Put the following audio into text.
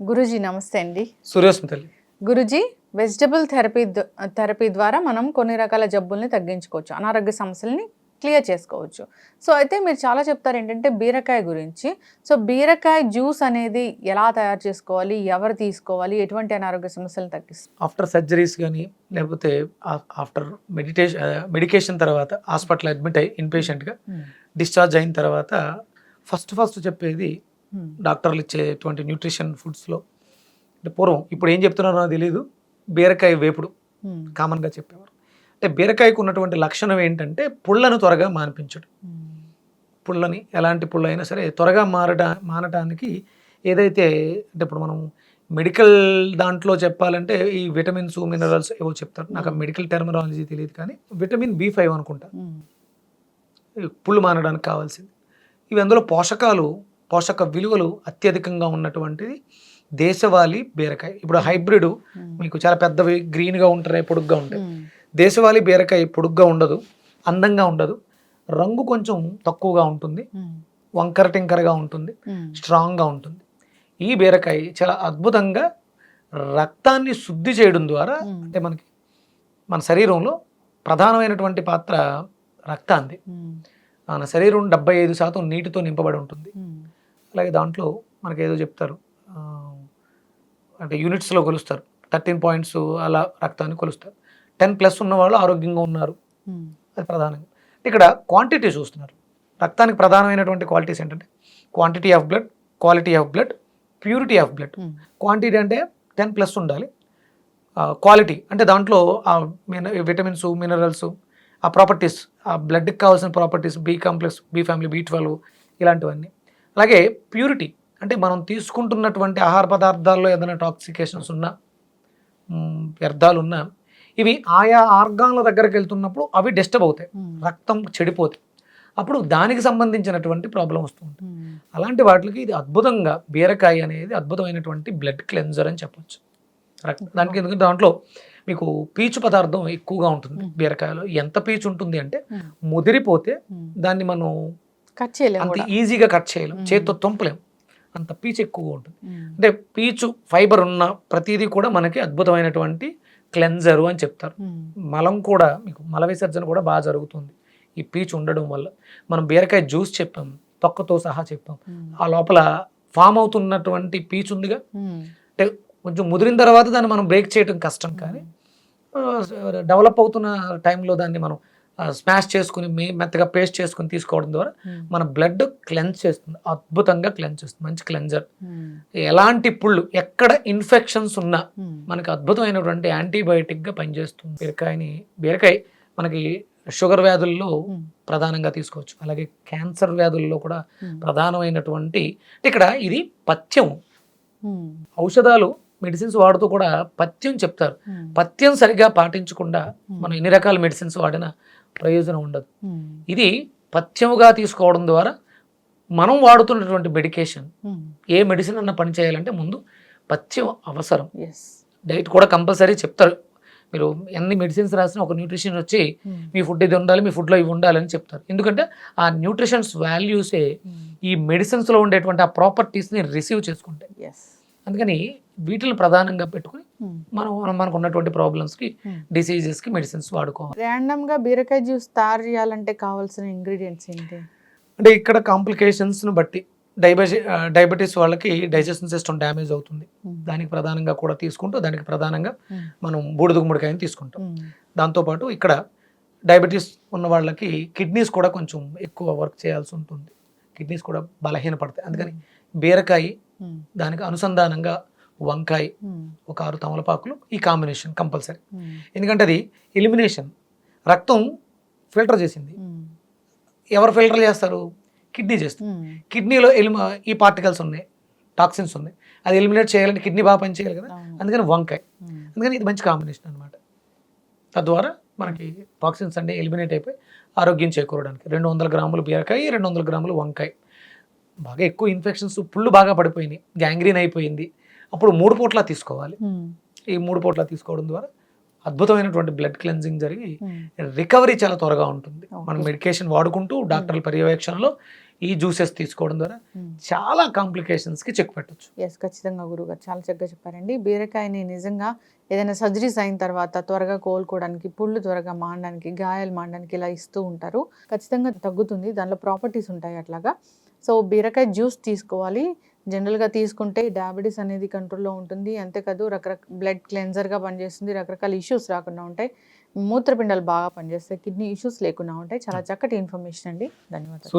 గురుజీ నమస్తే అండి. సూర్యోస్మి తల్లి. గురుజీ వెజిటబుల్ థెరపీ థెరపీ ద్వారా మనం కొన్ని రకాల జబ్బుల్ని తగ్గించుకోవచ్చు. అనారోగ్య సమస్యల్ని క్లియర్ చేసుకోవచ్చు. సో అయితే మీరు చాలా చెప్తారు ఏంటంటే బీరకాయ గురించి. సో బీరకాయ జ్యూస్ అనేది ఎలా తయారు చేసుకోవాలి? ఎవరు తీసుకోవాలి? ఎటువంటి అనారోగ్య సమస్యలను తగ్గిస్తుంది ఆఫ్టర్ సర్జరీస్ కానీ లేకపోతే ఆఫ్టర్ మెడిటేషన్ మెడికేషన్ తర్వాత హాస్పిటల్ అడ్మిట్ అయ్యి ఇన్పేషెంట్గా డిశ్చార్జ్ అయిన తర్వాత ఫస్ట్ ఫస్ట్ చెప్పేది డాక్టర్లు ఇచ్చేటువంటి న్యూట్రిషన్ ఫుడ్స్లో. అంటే పూర్వం ఇప్పుడు ఏం చెప్తున్నారో తెలియదు బీరకాయ వేపుడు కామన్గా చెప్పేవారు. అంటే బీరకాయకు ఉన్నటువంటి లక్షణం ఏంటంటే పుళ్ళను త్వరగా మాన్పించడం. పుళ్ళని ఎలాంటి పుల్ల అయినా సరే త్వరగా మారట మానటానికి ఏదైతే అంటే ఇప్పుడు మనం మెడికల్ దాంట్లో చెప్పాలంటే ఈ విటమిన్స్ మినరల్స్ ఏవో చెప్తారు. నాకు మెడికల్ టెర్మినాలజీ తెలియదు కానీ విటమిన్ బి ఫైవ్ అనుకుంటా. పుళ్ళు మానడానికి కావాల్సింది. ఇవి అందులో పోషకాలు పోషక విలువలు అత్యధికంగా ఉన్నటువంటిది దేశవాళీ బీరకాయ. ఇప్పుడు హైబ్రిడ్ మీకు చాలా పెద్దవి గ్రీన్గా ఉంటాయి పొడుగ్గా ఉంటాయి. దేశవాళీ బీరకాయ పొడుగ్గా ఉండదు అందంగా ఉండదు. రంగు కొంచెం తక్కువగా ఉంటుంది. వంకర టింకరగా ఉంటుంది. స్ట్రాంగ్గా ఉంటుంది. ఈ బీరకాయ చాలా అద్భుతంగా రక్తాన్ని శుద్ధి చేయడం ద్వారా అంటే మనకి మన శరీరంలో ప్రధానమైనటువంటి పాత్ర రక్తాంది. మన శరీరం డెబ్బై ఐదు శాతం నీటితో నింపబడి ఉంటుంది. అలాగే దాంట్లో మనకి ఏదో చెప్తారు అంటే యూనిట్స్లో కొలుస్తారు. థర్టీన్ పాయింట్స్ అలా రక్తాన్ని కొలుస్తారు. టెన్ ప్లస్ ఉన్న వాళ్ళు ఆరోగ్యంగా ఉన్నారు. అది ప్రధానంగా. ఇక్కడ క్వాంటిటీ చూస్తున్నారు. రక్తానికి ప్రధానమైనటువంటి క్వాలిటీస్ ఏంటంటే quantity of blood quality of blood purity of blood. Quantity అంటే టెన్ ప్లస్ ఉండాలి. క్వాలిటీ అంటే దాంట్లో ఆ మిన విటమిన్స్ మినరల్స్ ఆ ప్రాపర్టీస్ ఆ బ్లడ్కి కావాల్సిన properties B complex B family B twelve ఇలాంటివన్నీ. అలాగే ప్యూరిటీ అంటే మనం తీసుకుంటున్నటువంటి ఆహార పదార్థాల్లో ఏదైనా టాక్సికేషన్స్ ఉన్నా వ్యర్థాలు ఉన్నా ఇవి ఆయా ఆర్గాన్ల దగ్గరికి వెళ్తున్నప్పుడు అవి డిస్టర్బ్ అవుతాయి. రక్తం చెడిపోతాయి అప్పుడు దానికి సంబంధించినటువంటి ప్రాబ్లం వస్తుంది అలాంటి వాటికి ఇది అద్భుతంగా బీరకాయ అనేది అద్భుతమైనటువంటి బ్లడ్ క్లెన్జర్ అని చెప్పొచ్చు. దానికి ఎందుకంటే దాంట్లో మీకు పీచు పదార్థం ఎక్కువగా ఉంటుంది. బీరకాయలో. ఎంత పీచు ఉంటుంది అంటే ముదిరిపోతే దాన్ని మనం కట్ చేయలేము అంత. ఈజీగా కట్ చేయలేం. చేతితో తొంపలేం. అంత పీచు ఎక్కువగా ఉంటుంది. అంటే పీచు ఫైబర్ ఉన్న ప్రతిదీ కూడా మనకి అద్భుతమైనటువంటి క్లెన్జరు అని చెప్తారు. మలం కూడా మీకు మల విసర్జన కూడా బాగా జరుగుతుంది ఈ పీచు ఉండడం వల్ల మనం బీరకాయ జ్యూస్ చెప్పాం తొక్కతో సహా చెప్పాం. ఆ లోపల ఫామ్ అవుతున్నటువంటి పీచు ఉందిగా. అంటే కొంచెం ముదిరిన తర్వాత దాన్ని మనం బ్రేక్ చేయడం కష్టం కానీ డెవలప్ అవుతున్న టైంలో దాన్ని మనం స్మాష్ చేసుకుని మే మెత్తగా పేస్ట్ చేసుకుని తీసుకోవడం ద్వారా మ్మ్. మన బ్లడ్ క్లెన్స్ చేస్తుంది అద్భుతంగా క్లెన్స్ చేస్తుంది మంచి క్లెన్జర్ మ్మ్. ఎలాంటి పుళ్ళు ఎక్కడ ఇన్ఫెక్షన్స్ ఉన్నా మ్మ్. మనకి అద్భుతమైనటువంటి యాంటీబయాటిక్గా పనిచేస్తుంది బీరకాయని బీరకాయ మనకి షుగర్ వ్యాధుల్లో. ప్రధానంగా తీసుకోవచ్చు అలాగే క్యాన్సర్ వ్యాధుల్లో కూడా. ప్రధానమైనటువంటి ఇక్కడ ఇది పథ్యం. ఔషధాలు మెడిసిన్స్ వాడుతూ కూడా పథ్యం చెప్తారు. పథ్యం సరిగా పాటించకుండా మనం ఎన్ని రకాల మెడిసిన్స్ వాడినా ప్రయోజనం ఉండదు. ఇది పథ్యముగా తీసుకోవడం ద్వారా మనం వాడుతున్నటువంటి మెడికేషన్. ఏ మెడిసిన్ అన్న పని చేయాలంటే ముందు పథ్యం అవసరం. డైట్ కూడా కంపల్సరీ చెప్తారు మీరు ఎన్ని మెడిసిన్స్ రాసినా ఒక న్యూట్రిషన్ వచ్చి. మీ ఫుడ్ ఇది ఉండాలి మీ ఫుడ్లో ఇవి ఉండాలని చెప్తారు ఎందుకంటే ఆ న్యూట్రిషన్స్ వాల్యూసే. ఈ మెడిసిన్స్లో ఉండేటువంటి ఆ ప్రాపర్టీస్ని రిసీవ్ చేసుకుంటాయి. అందుకని వీటిని ప్రధానంగా పెట్టుకుని. మనం మనం- మనకు ఉన్నటువంటి ప్రాబ్లమ్స్కి. డిసీజెస్కి మెడిసిన్స్ వాడుకోవాలి ర్యాండమ్గా బీరకాయ జ్యూస్ తయారు చేయాలంటే కావాల్సిన ఇంగ్రీడియంట్స్ ఏంటి అంటే ఇక్కడ కాంప్లికేషన్స్ను బట్టి డైబెసి డయాబెటీస్ వాళ్ళకి డైజెషన్ సిస్టమ్ డ్యామేజ్ అవుతుంది. దానికి ప్రధానంగా కూడా తీసుకుంటూ దానికి ప్రధానంగా. మనం బూడిద గుమ్మడికాయని తీసుకుంటాం. దాంతోపాటు ఇక్కడ డయాబెటీస్ ఉన్న వాళ్ళకి కిడ్నీస్ కూడా కొంచెం ఎక్కువ వర్క్ చేయాల్సి ఉంటుంది కిడ్నీస్ కూడా బలహీనపడతాయి అందుకని బీరకాయ. దానికి అనుసంధానంగా వంకాయ. ఒక ఆరు తమలపాకులు ఈ కాంబినేషన్ కంపల్సరీ. ఎందుకంటే అది ఎలిమినేషన్. రక్తం ఫిల్టర్ చేసింది. ఎవరు ఫిల్టర్ చేస్తారు? కిడ్నీ చేస్తారు మ్మ్. కిడ్నీలో ఎలిమ ఈ పార్టికల్స్ ఉన్నాయి టాక్సిన్స్ ఉన్నాయి. అది ఎలిమినేట్ చేయాలంటే కిడ్నీ బాగా పని చేయాలి కదా. అందుకని వంకాయ. అందుకని ఇది మంచి కాంబినేషన్ అనమాట తద్వారా మనకి టాక్సిన్స్ అన్ని ఎలిమినేట్ అయిపోయి ఆరోగ్యం చేకూరడానికి. రెండు వందల గ్రాములు బీరకాయ రెండు వందల గ్రాములు వంకాయ. బాగా ఎక్కువ ఇన్ఫెక్షన్స్ పుళ్ళు బాగా పడిపోయినాయి. గ్యాంగ్రీన్ అయిపోయింది. అప్పుడు మూడు పూట్ల తీసుకోవాలి. ఈ మూడు పూట్ల తీసుకోవడం ద్వారా అద్భుతమైనటువంటి బ్లడ్ క్లెన్జింగ్ జరిగి. రికవరీ చాలా త్వరగా ఉంటుంది. మనం. మెడికేషన్ వాడుకుంటూ డాక్టర్ల పర్యవేక్షణలో ఈ జ్యూసెస్ తీసుకోవడం ద్వారా. చాలా కాంప్లికేషన్స్కి చెక్ పెట్టచ్చు. ఎస్ ఖచ్చితంగా గురుగారు చాలా చక్కగా చెప్పారండి. బీరకాయని నిజంగా ఏదైనా సర్జరీస్ అయిన తర్వాత త్వరగా కోలుకోవడానికి పుళ్ళు త్వరగా మానడానికి గాయాలు మానడానికి ఇలా ఇస్తూ ఉంటారు. ఖచ్చితంగా తగ్గుతుంది. దానిలో ప్రాపర్టీస్ ఉంటాయి అట్లాగా. సో బీరకాయ జ్యూస్ తీసుకోవాలి. జనరల్గా తీసుకుంటే డయాబెటీస్ అనేది కంట్రోల్లో ఉంటుంది. అంతేకాదు రకరకాల బ్లడ్ క్లెన్జర్గా పనిచేస్తుంది. రకరకాల ఇష్యూస్ రాకుండా ఉంటాయి. మూత్రపిండాలు బాగా పనిచేస్తాయి. కిడ్నీ ఇష్యూస్ లేకుండా ఉంటాయి. చాలా చక్కటి ఇన్ఫర్మేషన్ అండి. ధన్యవాదాలు.